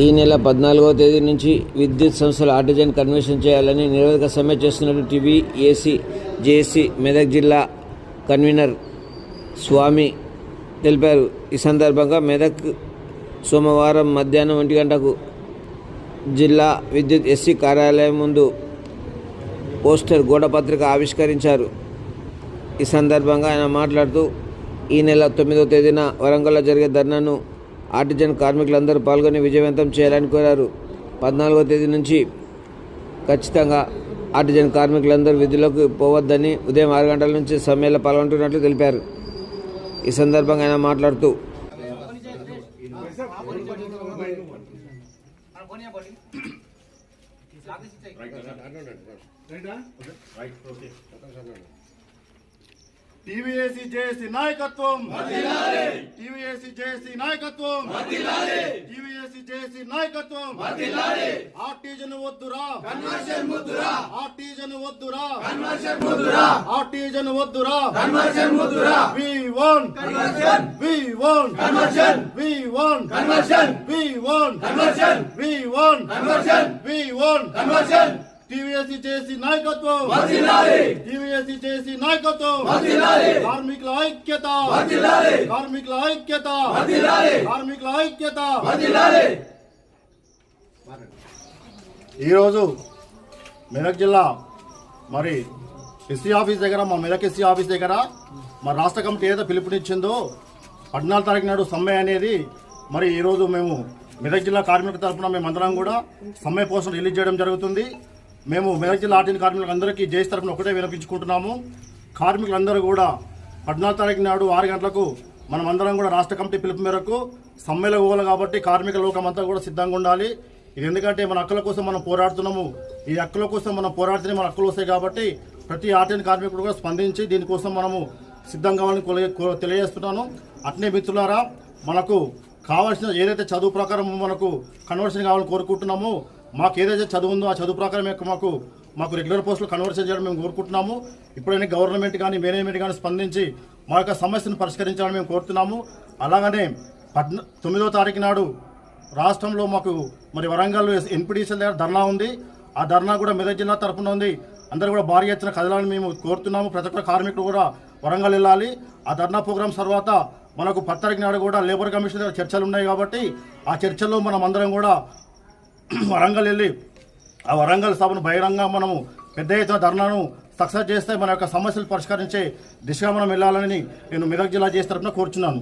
ఈ నెల పద్నాలుగో తేదీ నుంచి విద్యుత్ సంస్థలు ఆర్టిజన్ కన్వెన్షన్ చేయాలని నిరోధక సమ్మె చేస్తున్నట్టు టీవీ ఏసీ జేఏసీ మెదక్ జిల్లా కన్వీనర్ స్వామి తెలిపారు. ఈ సందర్భంగా మెదక్ సోమవారం మధ్యాహ్నం ఒంటి గంటకు జిల్లా విద్యుత్ ఎస్సీ కార్యాలయం ముందు పోస్టర్ గోడపత్రిక ఆవిష్కరించారు. ఈ సందర్భంగా ఆయన మాట్లాడుతూ ఈ నెల తొమ్మిదవ తేదీన వరంగల్లో జరిగే ధర్నాను ఆర్టిజన్ కార్మికులందరూ పాల్గొని విజయవంతం చేయాలని కోరారు. పద్నాలుగవ తేదీ నుంచి ఖచ్చితంగా ఆర్టిజన్ కార్మికులందరూ విధులకు పోవద్దని ఉదయం ఆరు గంటల నుంచి సమ్మెలో పాల్గొంటున్నట్లు తెలిపారు. ఈ సందర్భంగా ఆయన మాట్లాడుతూ టీవీఏసీ జేఏసీ నాయకత్వం. టీవీఏసీ జేఏసీ నాయకత్వం. టీవీఏసీ జేఏసీ నాయకత్వం. ఆర్టీజన్ వద్దురా. కన్వర్షన్ వద్దురా ఆర్టీజన్ వద్దురా. కన్వర్షన్ వద్దురా ఆర్టీజన్ వద్దురా. కన్వర్షన్ వద్దురా we want conversion. We want conversion. We want conversion. We want conversion. We want conversion. We want conversion. TVSC చేసి నాయకత్వం. టీవీఎస్సీ చేసి నాయకత్వం. కార్మికుల ఐక్యత. కార్మికుల ఐక్యత. కార్మికుల ఐక్యత. ఈరోజు మెదక్ జిల్లా మరి ఎస్సీ ఆఫీస్ దగ్గర మా మెదక్ ఎస్సీ ఆఫీస్ దగ్గర మా రాష్ట్ర కమిటీ ఏదో పిలుపునిచ్చిందో పద్నాలుగు తారీఖు నాడు సమ్మె అనేది మరి ఈరోజు మేము మెదక్ జిల్లా కార్మికుల తరఫున మేమందరం కూడా సమ్మె పోస్టర్ రిలీజ్ చేయడం జరుగుతుంది. మేము మెదక్ జిల్లా ఆర్టీని కార్మికులందరికీ జేసీ తరఫున ఒకటే వినిపించుకుంటున్నాము. కార్మికులందరూ కూడా పద్నాలుగు తారీఖు నాడు ఆరు గంటలకు మనం అందరం కూడా రాష్ట్ర కమిటీ పిలుపు మేరకు సమ్మెలో పోవాలి కాబట్టి కార్మిక లోకం అంతా కూడా సిద్ధంగా ఉండాలి. ఇది ఎందుకంటే మన హక్కుల కోసం మనం పోరాడుతున్నాము. ఈ హక్కుల కోసం మనం పోరాడితేనే మన హక్కులు వస్తాయి కాబట్టి ప్రతి ఆర్టీని కార్మికుడు కూడా స్పందించి దీనికోసం మనము సిద్ధం కావాలని తెలియజేస్తున్నాను. అట్నే మిత్రులారా మనకు కావాల్సిన ఏదైతే చదువు ప్రకారం మనకు కన్వర్షన్ కావాలని కోరుకుంటున్నామో మాకు ఏదైతే చదువు ఉందో ఆ చదువు ప్రకారం మాకు మాకు రెగ్యులర్ పోస్టులు కన్వర్షన్ చేయడం మేము కోరుకుంటున్నాము. ఇప్పుడైనా గవర్నమెంట్ కానీ మేనేజ్మెంట్ కానీ స్పందించి మా యొక్క సమస్యను పరిష్కరించాలని మేము కోరుతున్నాము. అలాగనే పద్న తొమ్మిదో తారీఖు నాడు రాష్ట్రంలో మాకు మరి వరంగల్ ఎన్పిడిసిఎల్ దగ్గర ధర్నా ఉంది. ఆ ధర్నా కూడా మెదక్ జిల్లా తరఫున ఉంది. అందరూ కూడా భారీ ఎత్తున కదలాలని మేము కోరుతున్నాము. ప్రతి ఒక్క కార్మికుడు కూడా వరంగల్ వెళ్ళాలి. ఆ ధర్నా ప్రోగ్రామ్స్ తర్వాత మనకు పత్తరికి నాడు కూడా లేబర్ కమిషన్ దగ్గర చర్చలు ఉన్నాయి కాబట్టి ఆ చర్చల్లో మనం అందరం కూడా వరంగల్ వెళ్ళి ఆ వరంగల్ సభను బహిరంగ మనము పెద్ద ఎత్తున ధర్నాను సక్సెస్ చేస్తే మన యొక్క సమస్యలు పరిష్కరించే దిశగా మనం వెళ్ళాలని నేను మెదక్ జిల్లా చేసి తరఫున కోరుచున్నాను.